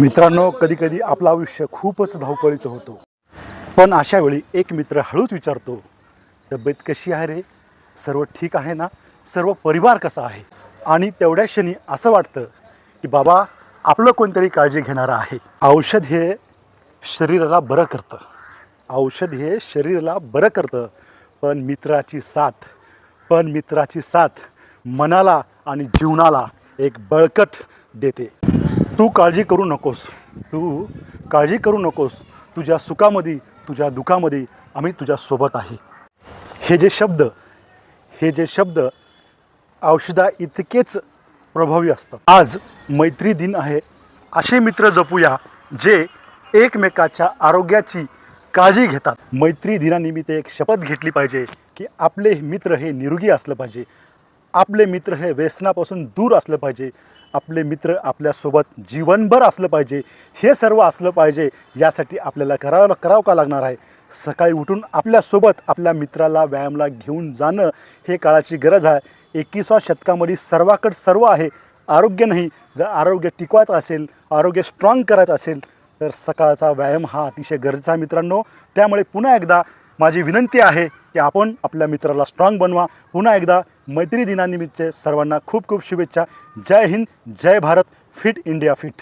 मित्रांनो कधी कधी आपलं आयुष्य खूपच धावपळीचं होतं. पण अशा वेळी एक मित्र हळूच विचारतो तब्येत कशी आहे रे? सर्व ठीक आहे ना? सर्व परिवार कसा आहे? आणि तेवढ्या क्षणी असं वाटतं की बाबा आपलं कोणतरी काळजी घेणारं आहे. औषध हे शरीराला बरं करतं. औषध हे शरीराला बरं करतं. पण मित्राची साथ पण मित्राची साथ मनाला आणि जीवनाला एक बळकट देते. तू काळजी करू नकोस. तू काळजी करू नकोस. तुझ्या सुखामध्ये तुझ्या दुःखामध्ये आम्ही तुझ्यासोबत आहे. हे जे शब्द हे जे शब्द औषधा इतकेच प्रभावी असतात. आज मैत्री दिन आहे. असे मित्र जपूया जे एकमेकाच्या आरोग्याची काळजी घेतात. मैत्री दिनानिमित्त एक शपथ घेतली पाहिजे की आपले मित्र हे निरोगी असलं पाहिजे. आपले मित्र हे व्यसनापासून दूर असलं पाहिजे. आपले मित्र आपल्यासोबत जीवनभर असलं पाहिजे. हे सर्व असलं पाहिजे यासाठी आपल्याला करावं करावं का लागणार आहे? सकाळी उठून आपल्यासोबत आपल्या मित्राला व्यायामला घेऊन जाणं हे काळाची गरज आहे. एकविसाव्या शतकामध्ये सर्वाकड सर्व आहे. आरोग्य नाही. जर आरोग्य टिकवायचं असेल आरोग्य स्ट्रॉंग करायचं असेल तर सकाळचा व्यायाम हा अतिशय गरजेचा आहे मित्रांनो. त्यामुळे पुन्हा एकदा माझी विनंती आहे की आपण आपल्या मित्राला स्ट्रॉंग बनवा. पुन्हा एकदा मैत्री दिनानिमित्त सर्वांना खूप खूप शुभेच्छा. जय हिंद जय भारत फिट इंडिया फिट.